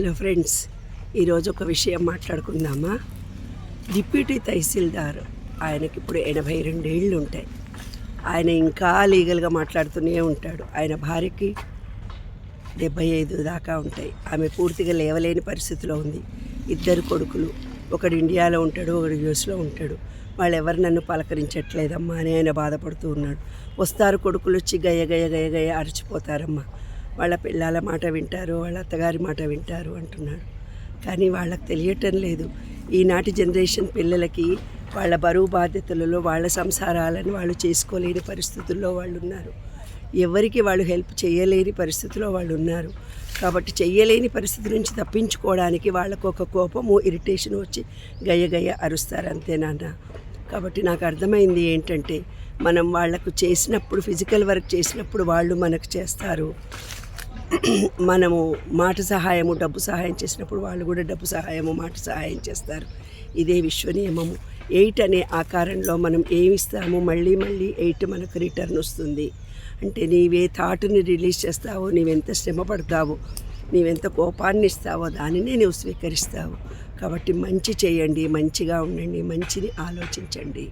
Hello friends ఈరోజు ఒక విషయం మాట్లాడుకుందామా? డిప్యూటీ తహసీల్దార్ ఆయనకి ఇప్పుడు ఎనభై రెండేళ్ళు ఉంటాయి ఆయన ఇంకా లీగల్గా మాట్లాడుతూనే ఉంటాడు. ఆయన భార్యకి డెబ్బై ఐదు దాకా ఉంటాయి. ఆమె పూర్తిగా లేవలేని పరిస్థితిలో ఉంది. ఇద్దరు కొడుకులు ఒకడు ఇండియాలో ఉంటాడు ఒకడు యూఎస్లో ఉంటాడు. వాళ్ళు ఎవరు నన్ను పలకరించట్లేదమ్మా అని ఆయన బాధపడుతూ ఉన్నాడు. వస్తారు కొడుకులు వచ్చి గయ గయ గయ గయ అరిచిపోతారమ్మా. వాళ్ళ పిల్లల మాట వింటారు వాళ్ళ అత్తగారి మాట వింటారు అంటున్నాడు కానీ వాళ్ళకి తెలియటం లేదు. ఈనాటి జనరేషన్ పిల్లలకి వాళ్ళ బరువు బాధ్యతలలో వాళ్ళ సంసారాలను వాళ్ళు చేసుకోలేని పరిస్థితుల్లో వాళ్ళు ఉన్నారు ఎవరికి వాళ్ళు హెల్ప్ చేయలేని పరిస్థితిలో వాళ్ళు ఉన్నారు కాబట్టి చేయలేని పరిస్థితి నుంచి తప్పించుకోవడానికి వాళ్ళకు ఒక కోపము ఇరిటేషన్ వచ్చి గయ్య గయ అరుస్తారు. అంతే నాన్న. కాబట్టి నాకు అర్థమైంది ఏంటంటే మనం వాళ్ళకు చేసినప్పుడు ఫిజికల్ వర్క్ చేసినప్పుడు వాళ్ళు మనకు చేస్తారు. మనము మాట సహాయము డబ్బు సహాయం చేసినప్పుడు వాళ్ళు కూడా డబ్బు సహాయము మాట సహాయం చేస్తారు. ఇదే విశ్వనియమము. ఎయిట్ అనే ఆకారంలో మనం ఏమి ఇస్తామో మళ్ళీ మళ్ళీ ఎయిట్ మనకు రిటర్న్ వస్తుంది. అంటే నీవే థాట్ని రిలీజ్ చేస్తావో నీవెంత శ్రమ పడతావో నీవెంత కోపాన్ని ఇస్తావో దానినే నువ్వు స్వీకరిస్తావు. కాబట్టి మంచి చేయండి మంచిగా ఉండండి మంచిని ఆలోచించండి.